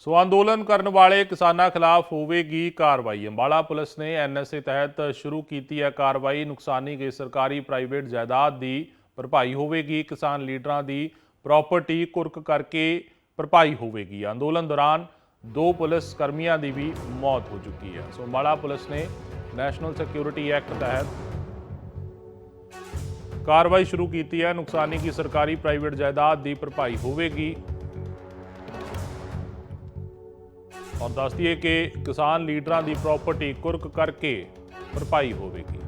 ਸੋ ਅੰਦੋਲਨ ਕਰਨ ਵਾਲੇ ਕਿਸਾਨਾਂ ਖਿਲਾਫ ਹੋਵੇਗੀ ਕਾਰਵਾਈ। ਅੰਬਾਲਾ ਪੁਲਿਸ ਨੇ ਐਨਐਸਏ ਤਹਿਤ ਸ਼ੁਰੂ ਕੀਤੀ ਹੈ ਕਾਰਵਾਈ। ਨੁਕਸਾਨੀ ਗਈ ਸਰਕਾਰੀ ਪ੍ਰਾਈਵੇਟ ਜਾਇਦਾਦ ਦੀ ਭਰਪਾਈ ਹੋਵੇਗੀ। ਕਿਸਾਨ ਲੀਡਰਾਂ ਦੀ ਪ੍ਰਾਪਰਟੀ ਕੁਰਕ ਕਰਕੇ ਭਰਪਾਈ ਹੋਵੇਗੀ। ਅੰਦੋਲਨ ਦੌਰਾਨ ਦੋ ਪੁਲਿਸ ਕਰਮੀਆਂ ਦੀ ਵੀ ਮੌਤ ਹੋ ਚੁੱਕੀ ਹੈ। ਸੋ ਅੰਬਾਲਾ ਪੁਲਿਸ ਨੇ ਨੈਸ਼ਨਲ ਸਿਕਿਉਰਿਟੀ ਐਕਟ ਤਹਿਤ ਕਾਰਵਾਈ ਸ਼ੁਰੂ ਕੀਤੀ ਹੈ। ਨੁਕਸਾਨੀ ਕੀ ਸਰਕਾਰੀ ਪ੍ਰਾਈਵੇਟ ਜਾਇਦਾਦ ਦੀ ਭਰਪਾਈ ਹੋਵੇਗੀ। ਔਰ ਦੱਸ ਦਈਏ ਕਿ ਕਿਸਾਨ ਲੀਡਰਾਂ ਦੀ ਪ੍ਰਾਪਰਟੀ ਕੁਰਕ ਕਰਕੇ ਭਰਪਾਈ ਹੋਵੇਗੀ।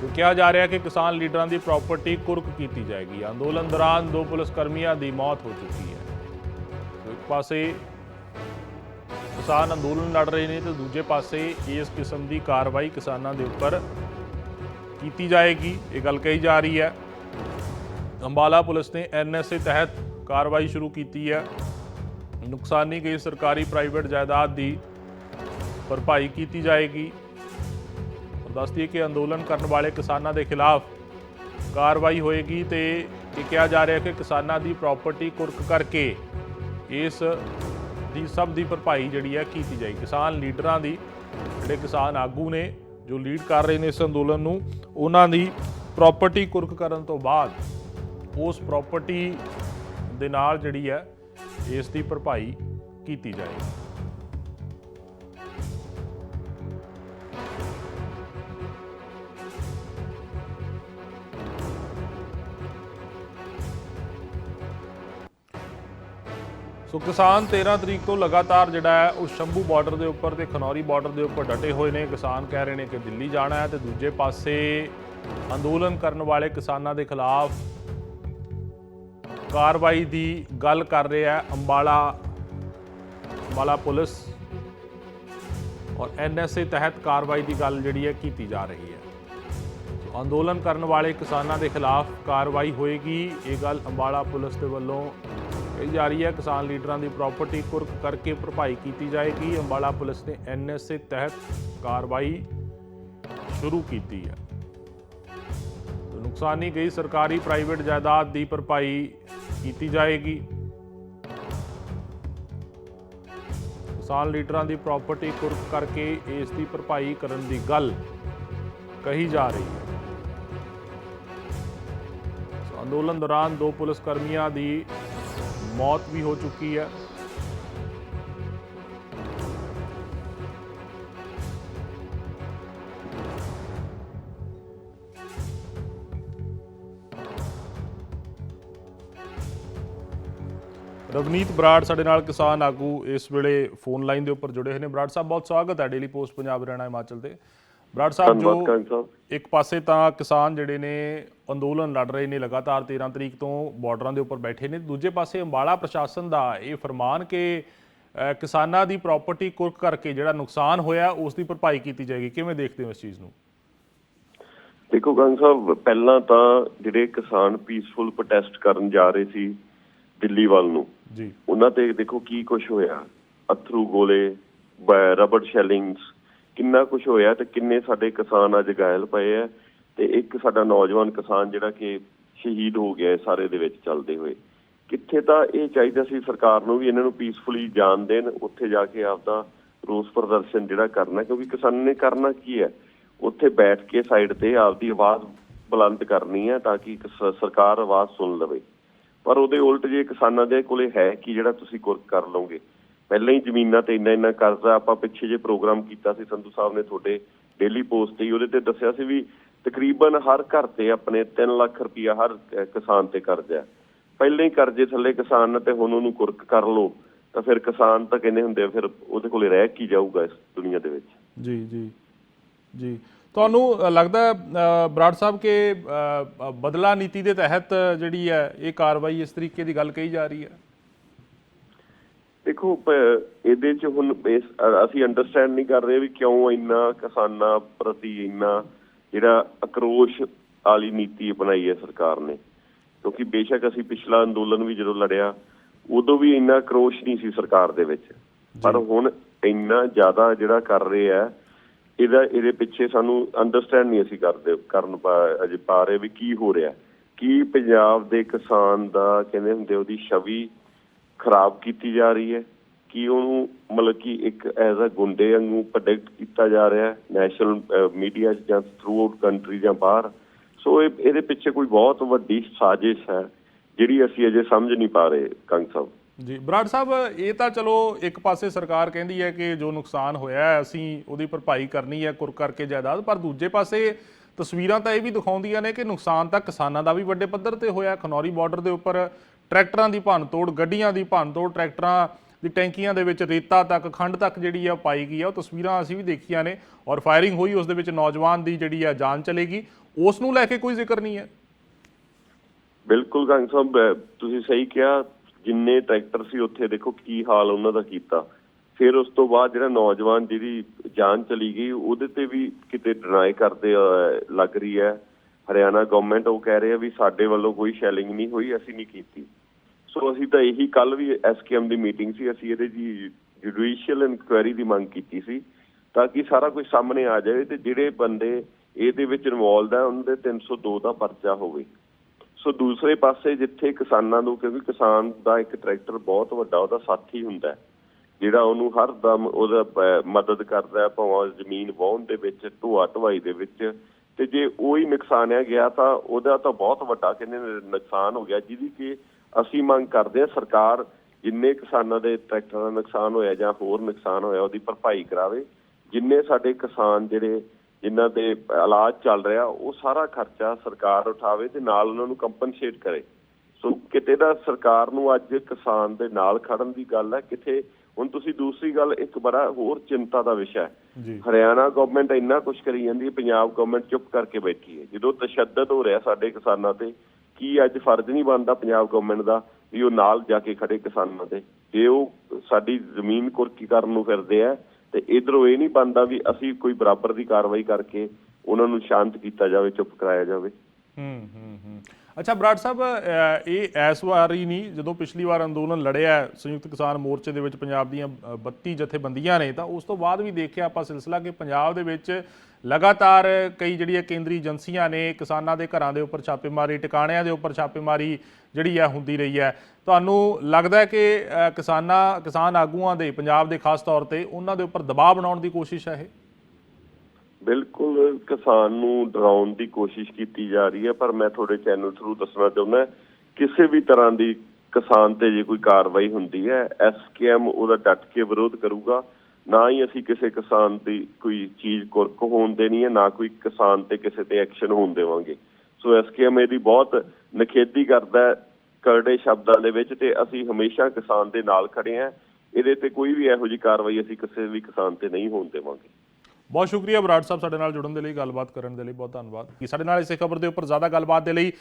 ਸੋ ਕਿਹਾ ਜਾ ਰਿਹਾ ਕਿ ਕਿਸਾਨ ਲੀਡਰਾਂ ਦੀ ਪ੍ਰਾਪਰਟੀ ਕੁਰਕ ਕੀਤੀ ਜਾਏਗੀ। ਅੰਦੋਲਨ ਦੌਰਾਨ ਦੋ ਪੁਲਿਸ ਕਰਮੀਆਂ ਦੀ ਮੌਤ ਹੋ ਚੁੱਕੀ ਹੈ। ਇੱਕ ਪਾਸੇ ਕਿਸਾਨ ਅੰਦੋਲਨ ਲੜ ਰਹੇ ਨੇ ਤੇ ਦੂਜੇ ਪਾਸੇ ਇਸ ਕਿਸਮ ਦੀ ਕਾਰਵਾਈ ਕਿਸਾਨਾਂ ਦੇ ਉੱਪਰ ਕੀਤੀ ਜਾਏਗੀ। ਇਹ ਗੱਲ ਕਹੀ ਜਾ ਰਹੀ ਹੈ। ਅੰਬਾਲਾ ਪੁਲਿਸ ਨੇ ਐਨਐਸਏ ਤਹਿਤ ਕਾਰਵਾਈ ਸ਼ੁਰੂ ਕੀਤੀ ਹੈ। ਨੁਕਸਾਨੀ ਗਈ, ਸਰਕਾਰੀ ਪ੍ਰਾਈਵੇਟ ਜਾਇਦਾਦ ਦੀ ਭਰਪਾਈ ਕੀਤੀ ਜਾਏਗੀ। ਔਰ ਦੱਸਦੀ ਕਿ ਅੰਦੋਲਨ ਕਰਨ ਵਾਲੇ ਕਿਸਾਨਾਂ ਦੇ ਖਿਲਾਫ ਕਾਰਵਾਈ ਹੋਏਗੀ ਤੇ ਇਹ ਕਿਹਾ ਜਾ ਰਿਹਾ ਕਿ ਕਿਸਾਨਾਂ ਦੀ ਪ੍ਰਾਪਰਟੀ ਕੁਰਕ ਕਰਕੇ ਇਸ ਦੀ ਸਭ ਦੀ ਭਰਪਾਈ ਜਿਹੜੀ ਹੈ ਕੀਤੀ ਜਾਏ ਕਿਸਾਨ ਲੀਡਰਾਂ ਦੀ, ਜਿਹੜੇ ਕਿਸਾਨ ਆਗੂ ਨੇ ਜੋ ਲੀਡ ਕਰ ਰਹੇ ਨੇ ਇਸ ਅੰਦੋਲਨ ਨੂੰ, ਉਹਨਾਂ ਦੀ ਪ੍ਰਾਪਰਟੀ ਕੁਰਕ ਕਰਨ ਤੋਂ ਬਾਅਦ ਉਸ ਪ੍ਰਾਪਰਟੀ ਦੇ ਨਾਲ ਜਿਹੜੀ ਹੈ ਇਸ ਦੀ ਭਰਪਾਈ ਕੀਤੀ ਜਾਏਗੀ ਸੋ ਕਿਸਾਨ 13 ਤਰੀਕ ਤੋਂ ਲਗਾਤਾਰ ਜਿਹੜਾ ਹੈ, ਉਹ ਸ਼ੰਭੂ ਬਾਰਡਰ ਦੇ ਉੱਪਰ ਤੇ ਖਨੌਰੀ ਬਾਰਡਰ ਦੇ ਉੱਪਰ ਡਟੇ ਹੋਏ ਨੇ। ਕਿਸਾਨ ਕਹਿ ਰਹੇ ਨੇ ਕਿ ਦਿੱਲੀ ਜਾਣਾ ਹੈ ਤੇ ਦੂਜੇ ਪਾਸੇ ਅੰਦੋਲਨ ਕਰਨ ਵਾਲੇ ਕਿਸਾਨਾਂ ਦੇ ਖਿਲਾਫ ਕਾਰਵਾਈ ਦੀ ਗੱਲ ਕਰ ਰਿਹਾ ਹੈ ਅੰਬਾਲਾ ਅੰਬਾਲਾ ਪੁਲਿਸ ਔਰ ਐਨਐਸਏ ਤਹਿਤ ਕਾਰਵਾਈ ਦੀ ਗੱਲ ਜਿਹੜੀ ਹੈ ਕੀਤੀ ਜਾ ਰਹੀ ਹੈ। ਅੰਦੋਲਨ ਕਰਨ ਵਾਲੇ ਕਿਸਾਨਾਂ ਦੇ ਖਿਲਾਫ ਕਾਰਵਾਈ ਹੋਏਗੀ, ਇਹ ਗੱਲ ਅੰਬਾਲਾ ਪੁਲਿਸ ਦੇ ਵੱਲੋਂ ਕਹੀ ਜਾ ਰਹੀ ਹੈ। ਕਿਸਾਨ ਲੀਡਰਾਂ ਦੀ ਪ੍ਰਾਪਰਟੀ ਕੁਰਕ ਕਰਕੇ ਭਰਪਾਈ ਕੀਤੀ ਜਾਏਗੀ। ਅੰਬਾਲਾ ਪੁਲਿਸ ਨੇ ਐਨਐਸਏ ਤਹਿਤ ਕਾਰਵਾਈ ਸ਼ੁਰੂ ਕੀਤੀ ਹੈ। ਨੁਕਸਾਨੀ ਗਈ ਸਰਕਾਰੀ ਪ੍ਰਾਈਵੇਟ ਜਾਇਦਾਦ ਦੀ ਭਰਪਾਈ ਕੀਤੀ ਜਾਏਗੀ। ਕਿਸਾਨ ਲੀਡਰਾਂ ਦੀ ਪ੍ਰਾਪਰਟੀ ਕੁਰਕ ਕਰਕੇ ਇਸ ਦੀ ਭਰਪਾਈ ਕਰਨ ਦੀ ਗੱਲ ਕਹੀ ਜਾ ਰਹੀ ਹੈ। ਅੰਦੋਲਨ ਦੌਰਾਨ ਦੋ ਪੁਲਿਸ ਕਰਮੀਆਂ ਦੀ ਮੌਤ ਵੀ ਹੋ ਚੁੱਕੀ ਹੈ। ਰਵਨੀਤ ਬਰਾੜ ਸਾਡੇ ਨਾਲ ਕਿਸਾਨ ਆਗੂ ਇਸ ਵੇਲੇ ਫੋਨ ਲਾਈਨ ਦੇ ਉੱਪਰ ਜੁੜੇ ਹੋਏ ਨੇ। ਬਰਾੜ ਸਾਹਿਬ ਬਹੁਤ ਸਵਾਗਤ ਹੈ ਡੇਲੀ ਪੋਸਟ ਪੰਜਾਬ ਹਰਿਆਣਾ ਹਿਮਾਚਲ ਤੇ। ਬਰਾੜ ਸਾਹਿਬ ਜੋ ਇੱਕ ਪਾਸੇ ਤਾਂ ਕਿਸਾਨ ਜਿਹੜੇ ਨੇ ਅੰਦੋਲਨ ਲੜ ਰਹੇ ਨੇ ਲਗਾਤਾਰ 13 ਤਰੀਕ ਤੋਂ ਬਾਰਡਰਾਂ ਦੇ ਉੱਪਰ ਬੈਠੇ ਨੇ। ਦੂਜੇ ਪਾਸੇ ਅੰਬਾਲਾ ਪ੍ਰਸ਼ਾਸਨ ਦਾ ਇਹ ਫਰਮਾਨ ਕਿ ਕਿਸਾਨਾਂ ਦੀ ਪ੍ਰਾਪਰਟੀ ਕੁਰਕ ਕਰਕੇ ਜਿਹੜਾ ਨੁਕਸਾਨ ਹੋਇਆ ਉਸ ਦੀ ਭਰਪਾਈ ਕੀਤੀ ਜਾਏਗੀ। ਕਿਵੇਂ ਦੇਖਦੇ ਹੋ ਇਸ ਚੀਜ਼ ਨੂੰ? ਦੇਖੋ ਗੰਗ ਸਾਹਿਬ ਪਹਿਲਾਂ ਤਾਂ ਜਿਹੜੇ ਕਿਸਾਨ ਪੀਸਫੁਲ ਪ੍ਰੋਟੈਸਟ ਕਰਨ ਜਾ ਰਹੇ ਸੀ ਦਿੱਲੀ ਵੱਲ ਨੂੰ। ਜੀ। ਉਹਨਾਂ ਤੇ ਦੇਖੋ ਕੀ ਕੁਝ ਹੋਇਆ। ਅਥਰੂ ਗੋਲੇ ਰਬੜ ਸ਼ੈਲਿੰਗਸ ਕਿੰਨਾ ਕੁਝ ਹੋਇਆ ਤੇ ਕਿੰਨੇ ਸਾਡੇ ਕਿਸਾਨ ਅੱਜ ਘਾਇਲ ਪਏ ਆ ਤੇ ਇੱਕ ਸਾਡਾ ਨੌਜਵਾਨ ਕਿਸਾਨ ਜਿਹੜਾ ਕਿ ਸ਼ਹੀਦ ਹੋ ਗਿਆ ਸਾਰੇ ਦੇ ਵਿੱਚ ਚੱਲਦੇ ਹੋਏ। ਕਿੱਥੇ ਤਾਂ ਇਹ ਚਾਹੀਦਾ ਸੀ ਸਰਕਾਰ ਨੂੰ ਵੀ ਇਹਨਾਂ ਨੂੰ ਪੀਸਫੁਲੀ ਜਾਣ ਦੇਣ ਉੱਥੇ ਜਾ ਕੇ ਆਪਦਾ ਰੋਸ ਪ੍ਰਦਰਸ਼ਨ ਜਿਹੜਾ ਕਰਨਾ ਕਿਉਂਕਿ ਕਿਸਾਨ ਨੇ ਕਰਨਾ ਕੀ ਹੈ? ਉੱਥੇ ਬੈਠ ਕੇ ਸਾਈਡ ਤੇ ਆਪਦੀ ਆਵਾਜ਼ ਬੁਲੰਦ ਕਰਨੀ ਹੈ ਤਾਂ ਕਿ ਸਰਕਾਰ ਆਵਾਜ਼ ਸੁਣ ਲਵੇ। ਪਰ ਉਹਦੇ ਉਲਟ ਜੇ ਕਿਸਾਨਾਂ ਦੇ ਕੋਲੇ ਹੈ ਕਿ ਜਿਹੜਾ ਤੁਸੀਂ ਕੁਰਕ ਕਰ ਲਓਗੇ। ਪਹਿਲਾਂ ਹੀ ਜ਼ਮੀਨਾਂ ਤੇ ਇੰਨਾ ਇੰਨਾ ਕਰਜ਼ਾ ਆਪਾਂ ਪਿੱਛੇ ਜੇ ਪ੍ਰੋਗਰਾਮ ਕੀਤਾ ਸੀ, ਸੰਧੂ ਸਾਹਿਬ ਨੇ ਤੁਹਾਡੇ ਡੇਲੀ ਪੋਸਟ ਤੇ ਉਹਦੇ ਤੇ ਦੱਸਿਆ ਸੀ ਵੀ ਤਕਰੀਬਨ ਹਰ ਘਰ ਤੇ ਆਪਣੇ 3 ਲੱਖ ਰੁਪਇਆ ਹਰ ਕਿਸਾਨ ਤੇ ਕਰਜ਼ਾ ਹੈ। ਪਹਿਲਾਂ ਹੀ ਕਰਜ਼ੇ ਥੱਲੇ ਕਿਸਾਨ ਤੇ ਹੁਣ ਉਹਨੂੰ ਕੁਰਕ ਕਰ ਲਓ, ਤਾਂ ਫਿਰ ਕਿਸਾਨ ਤਾਂ ਕਹਿੰਦੇ ਹੁੰਦੇ ਆ, ਫਿਰ ਉਹਦੇ ਕੋਲੇ ਰਹਿ ਕੀ ਜਾਊਗਾ ਇਸ ਦੁਨੀਆ ਦੇ ਵਿੱਚ? ਜੀ ਜੀ। ਜੀ। ਤੁਹਾਨੂੰ ਲੱਗਦਾ ਬਰਾੜ ਸਾਹਿਬ ਕਿ ਬਦਲਾ ਨੀਤੀ ਦੇ ਤਹਿਤ ਜਿਹੜੀ ਹੈ ਇਹ ਕਾਰਵਾਈ ਇਸ ਤਰੀਕੇ ਦੀ ਗੱਲ ਕਹੀ ਜਾ ਰਹੀ ਹੈ? ਦੇਖੋ ਇਹਦੇ ਚ ਹੁਣ ਅਸੀਂ ਅੰਡਰਸਟੈਂਡ ਨਹੀਂ ਕਰ ਰਹੇ ਵੀ ਕਿਉਂ ਇੰਨਾ ਕਿਸਾਨਾਂ ਪ੍ਰਤੀ ਇੰਨਾ ਜਿਹੜਾ ਅਕਰੋਸ਼ ਵਾਲੀ ਨੀਤੀ ਅਪਣਾਈ ਹੈ ਸਰਕਾਰ ਨੇ। ਕਿਉਂਕਿ ਬੇਸ਼ੱਕ ਅਸੀਂ ਪਿਛਲਾ ਅੰਦੋਲਨ ਵੀ ਜਦੋਂ ਲੜਿਆ ਉਦੋਂ ਵੀ ਇੰਨਾ ਅਕਰੋਸ਼ ਨਹੀਂ ਸੀ ਸਰਕਾਰ ਦੇ ਵਿੱਚ। ਪਰ ਹੁਣ ਇੰਨਾ ਜ਼ਿਆਦਾ ਜਿਹੜਾ ਕਰ ਰਹੇ ਆ ਇਹਦਾ, ਇਹਦੇ ਪਿੱਛੇ ਸਾਨੂੰ ਅੰਡਰਸਟੈਂਡ ਨਹੀਂ ਅਸੀਂ ਕਰਦੇ, ਕਰਨ ਅਜੇ ਪਾ ਰਹੇ ਵੀ ਕੀ ਹੋ ਰਿਹਾ। ਕੀ ਪੰਜਾਬ ਦੇ ਕਿਸਾਨ ਦਾ, ਕਹਿੰਦੇ ਹੁੰਦੇ ਉਹਦੀ ਛਵੀ ਖਰਾਬ ਕੀਤੀ ਜਾ ਰਹੀ ਹੈ? ਕਿ ਉਹਨੂੰ, ਮਤਲਬ ਕਿ ਇੱਕ ਐਜ਼ ਅ ਗੁੰਡੇ ਵਾਂਗੂ ਪ੍ਰੋਡਕਟ ਕੀਤਾ ਜਾ ਰਿਹਾ ਹੈ? ਨੈਸ਼ਨਲ ਮੀਡੀਆ ਜਾਂ ਥਰੂ ਆਊਟ ਕੰਟਰੀ ਜਾਂ ਬਾਹਰ? ਸੋ ਇਹ, ਇਹਦੇ ਪਿੱਛੇ ਕੋਈ ਬਹੁਤ ਵੱਡੀ ਸਾਜ਼ਿਸ਼ ਹੈ, ਜਿਹੜੀ ਅਸੀਂ ਅਜੇ ਸਮਝ ਨਹੀਂ ਪਾ ਰਹੇ, ਕੰਗ ਸਾਹਿਬ। ਜੀ, ਬਰਾੜ ਸਾਹਿਬ, ਇਹ ਤਾਂ ਚਲੋ ਇੱਕ ਪਾਸੇ ਸਰਕਾਰ ਕਹਿੰਦੀ ਹੈ ਕਿ ਜੋ ਨੁਕਸਾਨ ਹੋਇਆ ਹੈ, ਅਸੀਂ ਉਹਦੀ ਭਰਪਾਈ ਕਰਨੀ ਹੈ ਕੁਰ ਕਰਕੇ ਜਾਇਦਾਦ, ਪਰ ਦੂਜੇ ਪਾਸੇ ਤਸਵੀਰਾਂ ਤਾਂ ਇਹ ਵੀ ਦਿਖਾਉਂਦੀਆਂ ਨੇ ਕਿ ਨੁਕਸਾਨ ਤਾਂ ਕਿਸਾਨਾਂ ਦਾ ਵੀ ਵੱਡੇ ਪੱਧਰ ਤੇ ਹੋਇਆ ਖਨੌਰੀ ਬਾਰਡਰ ਦੇ ਉੱਪਰ ਟਰੈਕਟਰਾਂ ਦੀ ਭੰਨਤੋੜ, ਗੱਡੀਆਂ ਦੀ ਭੰਨਤੋੜ, ਟਰੈਕਟਰਾਂ ਦੀ ਟੈਂਕੀਆਂ ਦੇ ਵਿੱਚ ਰੇਤਾ ਤੱਕ, ਖੰਡ ਤੱਕ ਜਿਹੜੀ ਆ ਪਾਈ ਗਈ ਆ, ਉਹ ਤਸਵੀਰਾਂ ਅਸੀਂ ਵੀ ਦੇਖੀਆਂ ਨੇ ਔਰ ਫਾਇਰਿੰਗ ਹੋਈ ਉਸ ਦੇ ਵਿੱਚ ਨੌਜਵਾਨ ਦੀ ਜਿਹੜੀ ਆ ਜਾਨ ਚਲੇਗੀ। ਉਸ ਨੂੰ ਲੈ ਕੇ ਕੋਈ ਜ਼ਿਕਰ ਨਹੀਂ ਹੈ। ਬਿਲਕੁਲ ਕੰਗ ਸਾਹਿਬ ਤੁਸੀਂ ਸਹੀ ਕਿਹਾ। ਜਿੰਨੇ ਟਰੈਕਟਰ ਸੀ, ਉੱਥੇ ਦੇਖੋ ਕੀ ਹਾਲ ਉਹਨਾਂ ਦਾ ਕੀਤਾ। ਫਿਰ ਉਸ ਤੋਂ ਬਾਅਦ ਜਿਹੜਾ ਨੌਜਵਾਨ ਜਿਹਦੀ ਜਾਨ ਚਲੀ ਗਈ, ਉਹਦੇ ਤੇ ਵੀ ਕਿਤੇ ਡਿਨਾਈ ਕਰਦੇ ਲੱਗ ਰਹੀ ਹੈ। ਹਰਿਆਣਾ ਗਵਰਨਮੈਂਟ ਉਹ ਕਹਿ ਰਹੇ ਆ ਵੀ ਸਾਡੇ ਵੱਲੋਂ ਕੋਈ ਸ਼ੈਲਿੰਗ ਨਹੀਂ ਹੋਈ, ਅਸੀਂ ਨਹੀਂ ਕੀਤੀ। ਸੋ ਅਸੀਂ ਤਾਂ ਇਹੀ ਕੱਲ ਵੀ ਐਸਕੇਐਮ ਦੀ ਮੀਟਿੰਗ ਸੀ, ਅਸੀਂ ਇਹਦੇ ਜੀ ਜੁਡੀਸ਼ੀਅਲ ਇਨਕੁਆਇਰੀ ਦੀ ਮੰਗ ਕੀਤੀ ਸੀ, ਤਾਂ ਕਿ ਸਾਰਾ ਕੁਝ ਸਾਹਮਣੇ ਆ ਜਾਵੇ ਤੇ ਜਿਹੜੇ ਬੰਦੇ ਇਹਦੇ ਵਿੱਚ ਇਨਵੋਲਡ ਆ, ਉਹਨਾਂ ਦੇ 302 ਦਾ ਪਰਚਾ ਹੋਵੇ। ਸੋ ਦੂਸਰੇ ਪਾਸੇ ਜਿੱਥੇ ਕਿਸਾਨਾਂ ਨੂੰ, ਕਿਉਂਕਿ ਕਿਸਾਨ ਦਾ ਇੱਕ ਟਰੈਕਟਰ ਬਹੁਤ ਵੱਡਾ, ਉਹਦਾ ਸਾਥੀ ਹੁੰਦਾ ਜਿਹੜਾ ਉਹਨੂੰ ਹਰ ਦਮ ਉਹਦਾ ਮਦਦ ਕਰਦਾ ਭਾਵੇਂ ਜ਼ਮੀਨ ਵਾਹੁਣ ਦੇ ਵਿੱਚ ਢੋਆ ਢਵਾਈ ਦੇ ਵਿੱਚ, ਤੇ ਜੇ ਉਹੀ ਨੁਕਸਾਨਿਆ ਗਿਆ ਤਾਂ ਉਹਦਾ ਤਾਂ ਬਹੁਤ ਵੱਡਾ ਕਹਿੰਦੇ ਨੁਕਸਾਨ ਹੋ ਗਿਆ, ਜਿਹਦੀ ਕਿ ਅਸੀਂ ਮੰਗ ਕਰਦੇ ਹਾਂ ਸਰਕਾਰ ਜਿੰਨੇ ਕਿਸਾਨਾਂ ਦੇ ਟਰੈਕਟਰਾਂ ਦਾ ਨੁਕਸਾਨ ਹੋਇਆ ਜਾਂ ਹੋਰ ਨੁਕਸਾਨ ਹੋਇਆ, ਉਹਦੀ ਭਰਪਾਈ ਕਰਾਵੇ, ਜਿੰਨੇ ਸਾਡੇ ਕਿਸਾਨ ਜਿਹੜੇ ਜਿਨ੍ਹਾਂ ਦੇ ਇਲਾਜ ਚੱਲ ਰਿਹਾ ਉਹ ਸਾਰਾ ਖਰਚਾ ਸਰਕਾਰ ਉਠਾਵੇ ਤੇ ਨਾਲ ਉਹਨਾਂ ਨੂੰ ਕੰਪਨਸੇਟ ਕਰੇ। ਸੋ ਕਿਤੇ ਦਾ ਸਰਕਾਰ ਨੂੰ ਅੱਜ ਕਿਸਾਨ ਦੇ ਨਾਲ ਖੜਨ ਦੀ ਗੱਲ ਹੈ ਕਿਤੇ ਹੁਣ ਤੁਸੀਂ ਦੂਸਰੀ ਗੱਲ ਇੱਕ ਬੜਾ ਹੋਰ ਚਿੰਤਾ ਦਾ ਵਿਸ਼ਾ ਹੈ। ਹਰਿਆਣਾ ਗਵਰਨਮੈਂਟ ਇੰਨਾ ਕੁਝ ਕਰੀ ਜਾਂਦੀ ਹੈ ਪੰਜਾਬ ਗਵਰਨਮੈਂਟ ਚੁੱਪ ਕਰਕੇ ਬੈਠੀ ਹੈ। ਜਦੋਂ ਤਸ਼ੱਦਦ ਹੋ ਰਿਹਾ ਸਾਡੇ ਕਿਸਾਨਾਂ ਤੇ ਕੀ ਅੱਜ ਫਰਜ਼ ਨਹੀਂ ਬਣਦਾ ਪੰਜਾਬ ਗਵਰਨਮੈਂਟ ਦਾ ਵੀ ਉਹ ਨਾਲ ਜਾ ਕੇ ਖੜੇ ਕਿਸਾਨਾਂ ਤੇ? ਜੇ ਉਹ ਸਾਡੀ ਜ਼ਮੀਨ ਕੁਰਕੀ ਕਰਨ ਨੂੰ ਫਿਰਦੇ ਆ ਤੇ ਇਧਰੋਂ ਇਹ ਨਹੀਂ ਬਣਦਾ ਵੀ ਅਸੀਂ ਕੋਈ ਬਰਾਬਰ ਦੀ ਕਾਰਵਾਈ ਕਰਕੇ ਉਹਨਾਂ ਨੂੰ ਸ਼ਾਂਤ ਕੀਤਾ ਜਾਵੇ, ਚੁੱਪ ਕਰਾਇਆ ਜਾਵੇ। ਹੂੰ ਹੂੰ ਹੂੰ। ਅੱਛਾ ਬਰਾੜ ਸਾਹਿਬ ਇਹ ਇਸ ਵਾਰ ਹੀ ਨਹੀਂ ਜਦੋਂ ਪਿਛਲੀ ਵਾਰ ਅੰਦੋਲਨ ਲੜਿਆ ਸੰਯੁਕਤ ਕਿਸਾਨ ਮੋਰਚੇ ਦੇ ਵਿੱਚ ਪੰਜਾਬ ਦੀਆਂ ਅ, 32 ਜਥੇਬੰਦੀਆਂ ਨੇ ਤਾਂ ਉਸ ਤੋਂ ਬਾਅਦ ਵੀ ਦੇਖਿਆ ਆਪਾਂ ਸਿਲਸਿਲਾ ਕਿ ਪੰਜਾਬ ਦੇ ਵਿੱਚ ਲਗਾਤਾਰ ਕਈ ਜਿਹੜੀਆਂ ਕੇਂਦਰੀ ਏਜੰਸੀਆਂ ਨੇ ਕਿਸਾਨਾਂ ਦੇ ਘਰਾਂ ਦੇ ਉੱਪਰ ਛਾਪੇਮਾਰੀ ਟਿਕਾਣਿਆਂ ਦੇ ਉੱਪਰ ਛਾਪੇਮਾਰੀ ਜਿਹੜੀ ਹੈ ਹੁੰਦੀ ਰਹੀ ਹੈ। ਤੁਹਾਨੂੰ ਲੱਗਦਾ ਹੈ ਕਿ ਕਿਸਾਨਾਂ ਕਿਸਾਨ ਆਗੂਆਂ ਦੇ ਪੰਜਾਬ ਦੇ ਖਾਸ ਤੌਰ ਤੇ ਉਹਨਾਂ ਦੇ ਉੱਪਰ ਦਬਾਅ ਬਣਾਉਣ ਦੀ ਕੋਸ਼ਿਸ਼ ਹੈ ਇਹ? ਬਿਲਕੁਲ ਕਿਸਾਨ ਨੂੰ ਡਰਾਉਣ ਦੀ ਕੋਸ਼ਿਸ਼ ਕੀਤੀ ਜਾ ਰਹੀ ਹੈ, ਪਰ ਮੈਂ ਤੁਹਾਡੇ ਚੈਨਲ ਥਰੂ ਦੱਸਣਾ ਚਾਹੁੰਦਾ ਕਿਸੇ ਵੀ ਤਰ੍ਹਾਂ ਦੀ ਕਿਸਾਨ ਤੇ ਜੇ ਕੋਈ ਕਾਰਵਾਈ ਹੁੰਦੀ ਹੈ ਐਸਕੇਐਮ ਉਹਦਾ ਡਟ ਕੇ ਵਿਰੋਧ ਕਰੂਗਾ। ਨਾ ਹੀ ਅਸੀਂ ਕਿਸੇ ਕਿਸਾਨ ਦੀ ਕੋਈ ਚੀਜ਼ ਕੁਰਕ ਹੋਣ ਦੇਣੀ ਹੈ, ਨਾ ਕੋਈ ਕਿਸਾਨ ਤੇ ਕਿਸੇ ਤੇ ਐਕਸ਼ਨ ਹੋਣ ਦੇਵਾਂਗੇ। ਸੋ ਐਸਕੇਐਮ ਇਹਦੀ ਬਹੁਤ ਨਖੇਦੀ ਕਰਦਾ ਕਰੜੇ ਸ਼ਬਦਾਂ ਦੇ ਵਿੱਚ ਤੇ ਅਸੀਂ ਹਮੇਸ਼ਾ ਕਿਸਾਨ ਦੇ ਨਾਲ ਖੜੇ ਹਾਂ। ਇਹਦੇ ਤੇ ਕੋਈ ਵੀ ਇਹੋ ਜਿਹੀ ਕਾਰਵਾਈ ਅਸੀਂ ਕਿਸੇ ਵੀ ਕਿਸਾਨ ਤੇ ਨਹੀਂ ਹੋਣ ਦੇਵਾਂਗੇ। ਬਹੁਤ ਸ਼ੁਕਰੀਆ ਬਰਾੜ ਸਾਹਿਬ ਸਾਡੇ ਨਾਲ ਜੁੜਨ ਦੇ ਲਈ ਗੱਲਬਾਤ ਕਰਨ ਦੇ ਲਈ ਬਹੁਤ ਧੰਨਵਾਦ। ਕਿ ਸਾਡੇ ਨਾਲ ਇਸੇ ਖਬਰ ਦੇ ਉੱਪਰ ਜ਼ਿਆਦਾ ਗੱਲਬਾਤ ਦੇ ਲਈ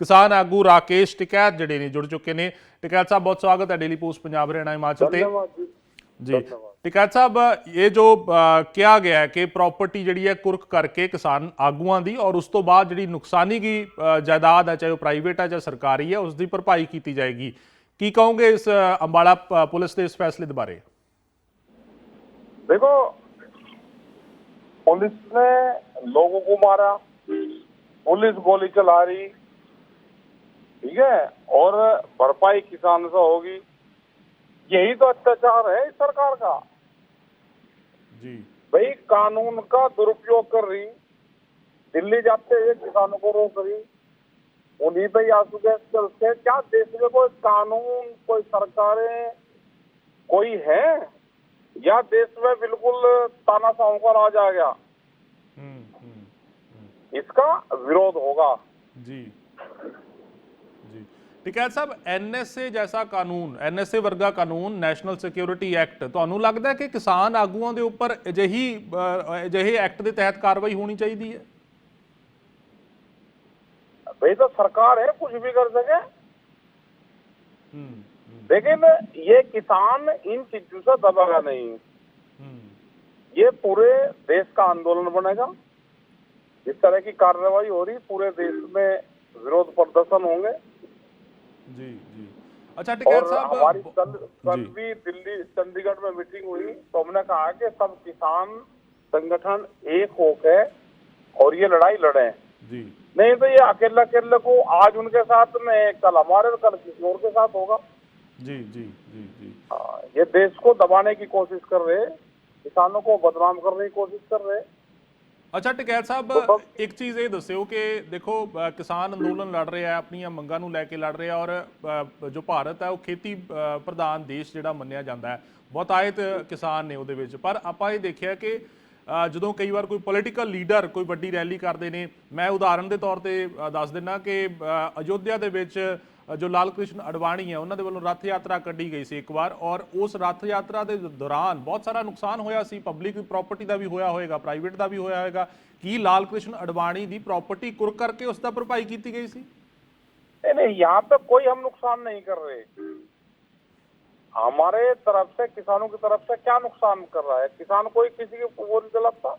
ਕਿਸਾਨ ਆਗੂ ਰਾਕੇਸ਼ ਟਿਕੈਤ ਜਿਹੜੇ ਨੇ ਜੁੜ ਚੁੱਕੇ ਨੇ। ਟਿਕੈਤ ਸਾਹਿਬ ਬਹੁਤ ਸਵਾਗਤ ਹੈ ਡੇਲੀ ਪੋਸਟ ਪੰਜਾਬ ਹਰਿਆਣਾ ਹਿਮਾਚਲ ਤੇ। ਜੀ। ਟਿਕੈਤ ਸਾਹਿਬ ਇਹ ਜੋ ਕਿਹਾ ਗਿਆ ਹੈ ਕਿ ਪ੍ਰਾਪਰਟੀ ਜਿਹੜੀ ਹੈ ਕੁਰਕ ਕਰਕੇ ਕਿਸਾਨ ਆਗੂਆਂ ਦੀ ਔਰ ਉਸ ਤੋਂ ਬਾਅਦ ਜਿਹੜੀ ਨੁਕਸਾਨੀ ਗਈ ਅ, ਜਾਇਦਾਦ ਹੈ ਚਾਹੇ ਉਹ ਪ੍ਰਾਈਵੇਟ ਹੈ ਜਾਂ ਸਰਕਾਰੀ ਹੈ ਉਸ ਦੀ ਭਰਪਾਈ ਕੀਤੀ ਜਾਏਗੀ। ਕੀ ਕਹੋਗੇ ਇਸ ਅੰਬਾਲਾ ਪੁਲਿਸ ਦੇ ਇਸ ਫੈਸਲੇ ਦੇ ਬਾਰੇ? देखो पुलिस ने लोगों को मारा पुलिस गोली चला रही ठीक है? और भरपाई किसान से होगी। यही तो अत्याचार है इस सरकार का। ਜੀ भाई कानून का दुरुपयोग कर रही दिल्ली जाते हुए किसानों को रोक रही। उन्हीं पे आँसू गैस चलते क्या देश में कोई कानून कोई सरकारें कोई है? या देश में बिल्कुल तानाशाहों का राज आ गया ਹੂੰ ਹੂੰ इसका विरोध होगा ਜੀ ਜੀ ਟਿਕੈਤ ਸਾਹਿਬ ਐਨਐਸਏ ਜੈਸਾ ਕਾਨੂੰਨ ਐਨਐਸਏ ਵਰਗਾ ਕਾਨੂੰਨ ਨੈਸ਼ਨਲ ਸਿਕਿਉਰਿਟੀ ਐਕਟ ਤੁਹਾਨੂੰ ਲੱਗਦਾ ਹੈ ਕਿ ਕਿਸਾਨ ਆਗੂਆਂ ਦੇ ਉੱਪਰ ਅਜਿਹੀ ਅ, ਅਜਿਹੇ ਐਕਟ ਦੇ ਤਹਿਤ ਕਾਰਵਾਈ ਹੋਣੀ ਚਾਹੀਦੀ ਹੈ भाई तो सरकार है कुछ भी कर सके ਹੂੰ लेकिन ये किसान इन चीज़ों से दबागा नहीं। ये पूरे देश का आंदोलन बनेगा। इस तरह की कार्रवाई हो रही पूरे देश में विरोध प्रदर्शन होंगे। जी जी। अच्छा टिकैत साहब हमारी कल कल भी दिल्ली चंडीगढ़ में मीटिंग हुई। तो हमने कहा कि सब किसान संगठन एक होके और ये लड़ाई लड़े। जी। नहीं तो ये अकेला अकेले को आज उनके साथ में कल हमारे और कल किसी और के साथ होगा। ਜੀ ਜੀ ਜੀ ਜੀ हाँ, ये देश को दबाने की कोशिश कर रहे किसानों को बदनाम करने की कोशिश कर रहे ਅੱਛਾ ਟਕੈਤ ਸਾਹਿਬ ਉਹ ਤਾਂ- ਇੱਕ ਚੀਜ਼ ਇਹ ਦੱਸਿਓ ਕਿ ਦੇਖੋ ਅ, ਕਿਸਾਨ ਅੰਦੋਲਨ ਲੜ ਰਿਹਾ ਹੈ ਆਪਣੀਆਂ ਮੰਗਾਂ ਨੂੰ ਲੈ ਕੇ ਲੜ ਰਿਹਾ ਔਰ ਅ, ਜੋ ਭਾਰਤ ਹੈ ਉਹ ਖੇਤੀ ਅ, ਪ੍ਰਧਾਨ ਦੇਸ਼ ਜਿਹੜਾ ਮੰਨਿਆ ਜਾਂਦਾ ਹੈ ਬਹੁਤਾਇਤ ਕਿਸਾਨ ਨੇ ਉਹਦੇ ਵਿੱਚ ਪਰ ਆਪਾਂ ਇਹ ਦੇਖਿਆ ਕਿ ਅ, ਜਦੋਂ ਕਈ ਵਾਰ ਕੋਈ ਪੋਲੀਟੀਕਲ ਲੀਡਰ ਕੋਈ ਵੱਡੀ ਰੈਲੀ ਕਰਦੇ ਨੇ ਮੈਂ ਉਦਾਹਰਣ ਦੇ ਤੌਰ ਤੇ ਅ, ਦੱਸ ਦਿੰਨਾ ਕਿ ਅ, ਅਯੋਧਿਆ ਦੇ ਵਿੱਚ ਅ, ਜੋ ਲਾਲ ਕ੍ਰਿਸ਼ਨ ਅਡਵਾਣੀ ਹੈ ਉਹਨਾਂ ਦੇ ਵੱਲੋਂ ਰੱਥ ਯਾਤਰਾ ਕੱਢੀ ਗਈ ਸੀ ਇੱਕ ਵਾਰ ਔਰ ਉਸ ਰੱਥ ਯਾਤਰਾ ਦੇ ਦੌਰਾਨ ਬਹੁਤ ਸਾਰਾ ਨੁਕਸਾਨ ਹੋਇਆ ਸੀ ਪਬਲਿਕ ਪ੍ਰਾਪਰਟੀ ਦਾ ਵੀ ਹੋਇਆ ਹੋਵੇਗਾ ਪ੍ਰਾਈਵੇਟ ਦਾ ਵੀ ਹੋਇਆ ਹੋਵੇਗਾ ਕੀ ਲਾਲ ਕ੍ਰਿਸ਼ਨ ਅਡਵਾਣੀ ਦੀ ਪ੍ਰਾਪਰਟੀ ਕੁਰ ਕਰਕੇ ਉਸ ਦਾ ਭਰਪਾਈ ਕੀਤੀ ਗਈ ਸੀ नहीं नहीं यहाँ पे कोई हम नुकसान नहीं कर रहे हमारे तरफ से किसानों की तरफ से क्या नुकसान कर रहा है किसान कोई किसी के वो नहीं जलाता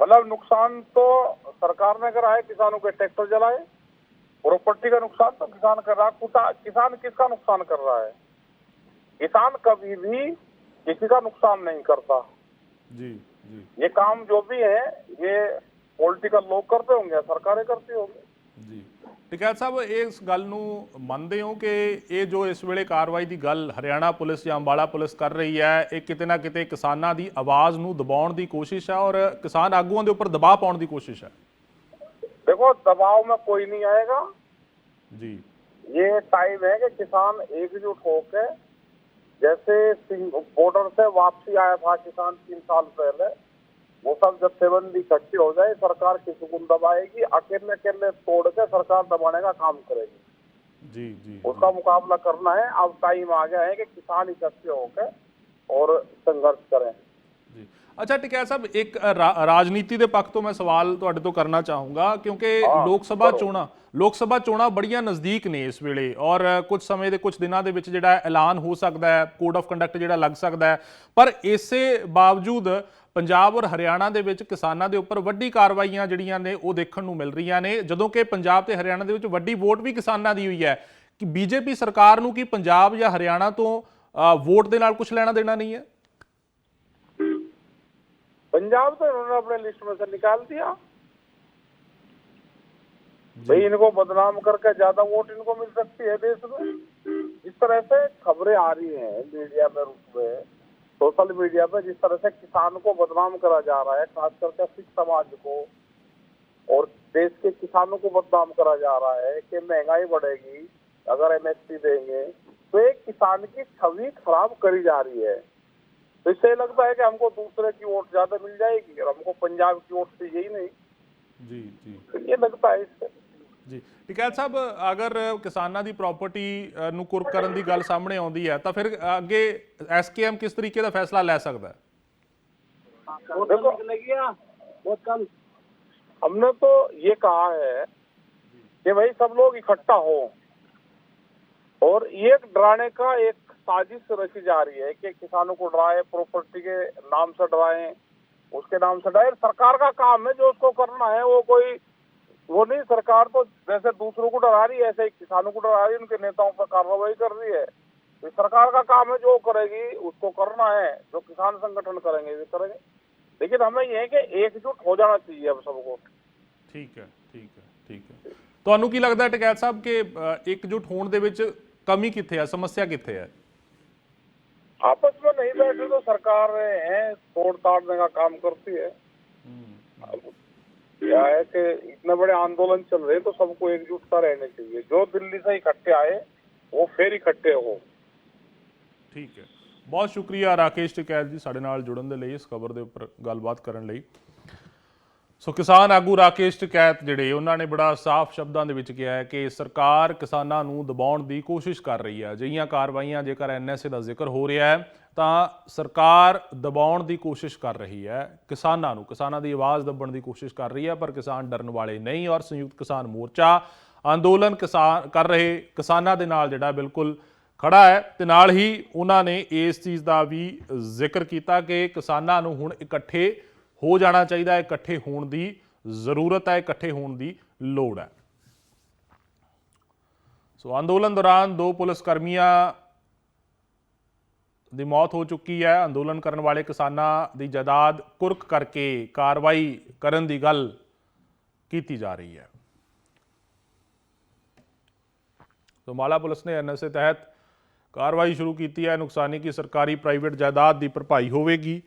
मतलब नुकसान तो सरकार ने करा है किसानों के ट्रैक्टर जलाए प्रॉपर्टी का नुकसान तो किसान कर रहा है कुता- किसान किसका नुकसान कर रहा है किसान कभी भी किसी का नुकसान नहीं करता ਜੀ ਜੀ ये काम जो भी है ये पॉलिटिकल लोग करते होंगे सरकारें करती होंगी ਜੀ ਟਿਕੈਤ ਸਾਹਿਬ ਇਸ ਗੱਲ ਨੂੰ ਮੰਨਦੇ ਹੋ ਕਿ ਇਹ ਜੋ ਇਸ ਵੇਲੇ ਕਾਰਵਾਈ ਦੀ ਗੱਲ ਹਰਿਆਣਾ ਪੁਲਿਸ ਜਾਂ ਅੰਬਾਲਾ ਪੁਲਿਸ ਕਰ ਰਹੀ ਹੈ ਇਹ ਕਿਤੇ ਨਾ ਕਿਤੇ ਕਿਸਾਨਾਂ ਦੀ ਆਵਾਜ਼ ਨੂੰ ਦਬਾਉਣ ਦੀ ਕੋਸ਼ਿਸ਼ ਹੈ ਔਰ ਕਿਸਾਨ ਆਗੂਆਂ ਦੇ ਉੱਪਰ ਦਬਾਅ ਪਾਉਣ ਦੀ ਕੋਸ਼ਿਸ਼ ਹੈ देखो दबाव में कोई नहीं आएगा। जी। ये टाइम है कि किसान एकजुट होकर जैसे बॉर्डर से वापसी आया था किसान तीन साल पहले वो सब जत्थेबंदी इकट्ठी हो जाए सरकार किसी को दबाएगी अकेले अकेले तोड़ के सरकार दबाने का काम करेगी। जी जी उसका मुकाबला करना है। अब टाइम आ गया है कि किसान इकट्ठे होकर और संघर्ष करें। जी। ਅੱਛਾ ਟਿਕਿਆ ਸਾਹਿਬ ਇੱਕ ਰਾਜਨੀਤੀ ਦੇ ਪੱਖ ਤੋਂ ਮੈਂ ਸਵਾਲ ਤੁਹਾਡੇ ਤੋਂ ਕਰਨਾ ਚਾਹੂੰਗਾ ਕਿਉਂਕਿ ਲੋਕ ਸਭਾ ਚੋਣਾਂ ਲੋਕ ਸਭਾ ਚੋਣਾਂ ਬੜੀਆਂ ਨਜ਼ਦੀਕ ਨੇ ਇਸ ਵੇਲੇ ਔਰ ਕੁਝ ਸਮੇਂ ਦੇ ਕੁਝ ਦਿਨਾਂ ਦੇ ਵਿੱਚ ਜਿਹੜਾ ਐਲਾਨ ਹੋ ਸਕਦਾ ਹੈ ਕੋਡ ਆਫ ਕੰਡਕਟ ਜਿਹੜਾ ਲੱਗ ਸਕਦਾ ਹੈ ਪਰ ਇਸੇ ਬਾਵਜੂਦ ਪੰਜਾਬ ਔਰ ਹਰਿਆਣਾ ਦੇ ਵਿੱਚ ਕਿਸਾਨਾਂ ਦੇ ਉੱਪਰ ਵੱਡੀ ਕਾਰਵਾਈਆਂ ਜਿਹੜੀਆਂ ਨੇ ਉਹ ਦੇਖਣ ਨੂੰ ਮਿਲ ਰਹੀਆਂ ਨੇ ਜਦੋਂ ਕਿ ਪੰਜਾਬ ਤੇ ਹਰਿਆਣਾ ਦੇ ਵਿੱਚ ਵੱਡੀ ਵੋਟ ਵੀ ਕਿਸਾਨਾਂ ਦੀ ਹੋਈ ਹੈ ਕਿ ਬੀਜੇਪੀ ਸਰਕਾਰ ਨੂੰ ਕੀ ਪੰਜਾਬ ਜਾਂ ਹਰਿਆਣਾ ਤੋਂ ਵੋਟ ਦੇ ਨਾਲ ਕੁਝ ਲੈਣਾ ਦੇਣਾ ਨਹੀਂ ਹੈ? पंजाब तो इन्होंने अपने लिस्ट में से निकाल दिया। भाई इनको बदनाम करके ज़्यादा वोट इनको मिल सकती है देश में? इस तरह से खबरें आ रही हैं मीडिया में रूप में सोशल मीडिया पे जिस तरह से किसान को बदनाम करा जा रहा है खास करके सिख समाज को और देश के किसानों को बदनाम करा जा रहा है कि महँगाई बढ़ेगी अगर एमएसपी देंगे तो एक किसान की छवि खराब करी जा रही है। तो इससे ये लगता है कि हमको दूसरे की वोट ज्यादा मिल जाएगी और हमको पंजाब की वोट से यही नहीं जी जी तो ये लगता है इससे ਜੀ ਟਿਕੈਤ ਸਾਹਿਬ ਅਗਰ ਕਿਸਾਨਾਂ ਦੀ ਪ੍ਰਾਪਰਟੀ ਨੂੰ ਕੁਰਕ ਕਰਨ ਦੀ ਗੱਲ ਸਾਹਮਣੇ ਆਉਂਦੀ ਹੈ ਤਾਂ ਫਿਰ ਅੱਗੇ ਐਸਕੇਐਮ ਕਿਸ ਤਰੀਕੇ ਦਾ ਫੈਸਲਾ ਲੈ ਸਕਦਾ ਹੈ देखो बहुत कम हमने तो ये कहा है कि भाई सब लोग इकट्ठा हो और ये डराने का एक साजिश रची जा रही है कि किसानों को डराए प्रॉपर्टी के नाम से डराए उसके नाम से डराए सरकार का काम है जो उसको करना है वो कोई वो नहीं सरकार तो जैसे दूसरों को डरा रही है ऐसे ही किसानों को डरा रही है उनके नेताओं पर कार्रवाई कर रही है तो सरकार का काम है जो करेगी उसको करना है जो किसान संगठन करेंगे वे करेंगे लेकिन हमें ये है कि एकजुट हो जाना चाहिए अब सबको ਠੀਕ ਹੈ ਠੀਕ ਹੈ ਠੀਕ ਹੈ ਤੁਹਾਨੂੰ ਕੀ ਲੱਗਦਾ ਹੈ ਟਿਕੈਤ ਸਾਹਿਬ ਕਿ ਅ, ਇਕਜੁੱਟ होने ਦੇ ਵਿੱਚ ਕਮੀ ਕਿੱਥੇ ਹੈ ਸਮੱਸਿਆ ਕਿੱਥੇ ਹੈ आपस में नहीं बैठे तो सरकार है तोड़ ताड़ने का काम करती है अब क्या है कि इतने बड़े आंदोलन चल रहे हैं तो सबको एकजुटता रहनी चाहिए जो दिल्ली से इकट्ठे आए वो फिर इकट्ठे हो ਠੀਕ ਹੈ ਬਹੁਤ ਸ਼ੁਕਰੀਆ ਰਾਕੇਸ਼ ਟਿਕੈਤ ਜੀ ਸਾਡੇ ਨਾਲ ਜੁੜਨ ਦੇ ਲਈ ਇਸ ਖਬਰ ਦੇ ਉੱਪਰ ਗੱਲਬਾਤ ਕਰਨ ਲਈ ਸੋ ਕਿਸਾਨ ਆਗੂ ਰਾਕੇਸ਼ ਟਿਕੈਤ ਜਿਹੜੇ, ਉਹਨਾਂ ਨੇ ਬੜਾ ਸਾਫ਼ ਸ਼ਬਦਾਂ ਦੇ ਵਿੱਚ ਕਿਹਾ ਹੈ ਕਿ ਸਰਕਾਰ ਕਿਸਾਨਾਂ ਨੂੰ ਦਬਾਉਣ ਦੀ ਕੋਸ਼ਿਸ਼ ਕਰ ਰਹੀ ਹੈ। ਅਜਿਹੀਆਂ ਕਾਰਵਾਈਆਂ ਜੇਕਰ ਐਨਐਸਏ ਦਾ ਜ਼ਿਕਰ ਹੋ ਰਿਹਾ ਹੈ, ਤਾਂ ਸਰਕਾਰ ਦਬਾਉਣ ਦੀ ਕੋਸ਼ਿਸ਼ ਕਰ ਰਹੀ ਹੈ, ਕਿਸਾਨਾਂ ਨੂੰ, ਕਿਸਾਨਾਂ ਦੀ ਆਵਾਜ਼ ਦੱਬਣ ਦੀ ਕੋਸ਼ਿਸ਼ ਕਰ ਰਹੀ ਹੈ, ਪਰ ਕਿਸਾਨ ਡਰਨ ਵਾਲੇ ਨਹੀਂ ਔਰ ਸੰਯੁਕਤ ਕਿਸਾਨ ਮੋਰਚਾ ਅੰਦੋਲਨ ਕਿਸਾਨ ਕਰ ਰਹੇ ਕਿਸਾਨਾਂ ਦੇ ਨਾਲ ਜਿਹੜਾ ਬਿਲਕੁਲ ਖੜਾ ਹੈ ਤੇ ਨਾਲ ਹੀ ਉਹਨਾਂ ਨੇ ਇਸ ਚੀਜ਼ ਦਾ ਵੀ ਜ਼ਿਕਰ ਕੀਤਾ ਕਿ ਕਿਸਾਨਾਂ ਨੂੰ ਹੁਣ ਇਕੱਠੇ ਹੋ ਜਾਣਾ ਚਾਹੀਦਾ ਹੈ, ਇਕੱਠੇ ਹੋਣ ਦੀ ਜ਼ਰੂਰਤ ਹੈ, ਇਕੱਠੇ ਹੋਣ ਦੀ ਲੋੜ ਹੈ। ਸੋ ਅੰਦੋਲਨ ਦੌਰਾਨ ਦੋ ਪੁਲਿਸ ਕਰਮੀਆਂ ਦੀ ਮੌਤ ਹੋ ਚੁੱਕੀ ਹੈ। ਅੰਦੋਲਨ ਕਰਨ ਵਾਲੇ ਕਿਸਾਨਾਂ ਦੀ ਜਾਇਦਾਦ ਕੁਰਕ ਕਰਕੇ ਕਾਰਵਾਈ ਕਰਨ ਦੀ ਗੱਲ ਕੀਤੀ ਜਾ ਰਹੀ ਹੈ। ਸੋ ਮਾਲਾ ਪੁਲਿਸ ਨੇ ਐਨਐਸਏ ਤਹਿਤ ਕਾਰਵਾਈ ਸ਼ੁਰੂ ਕੀਤੀ ਹੈ। ਨੁਕਸਾਨੀ ਕੀ ਸਰਕਾਰੀ ਪ੍ਰਾਈਵੇਟ ਜਾਇਦਾਦ ਦੀ ਭਰਪਾਈ ਹੋਵੇਗੀ।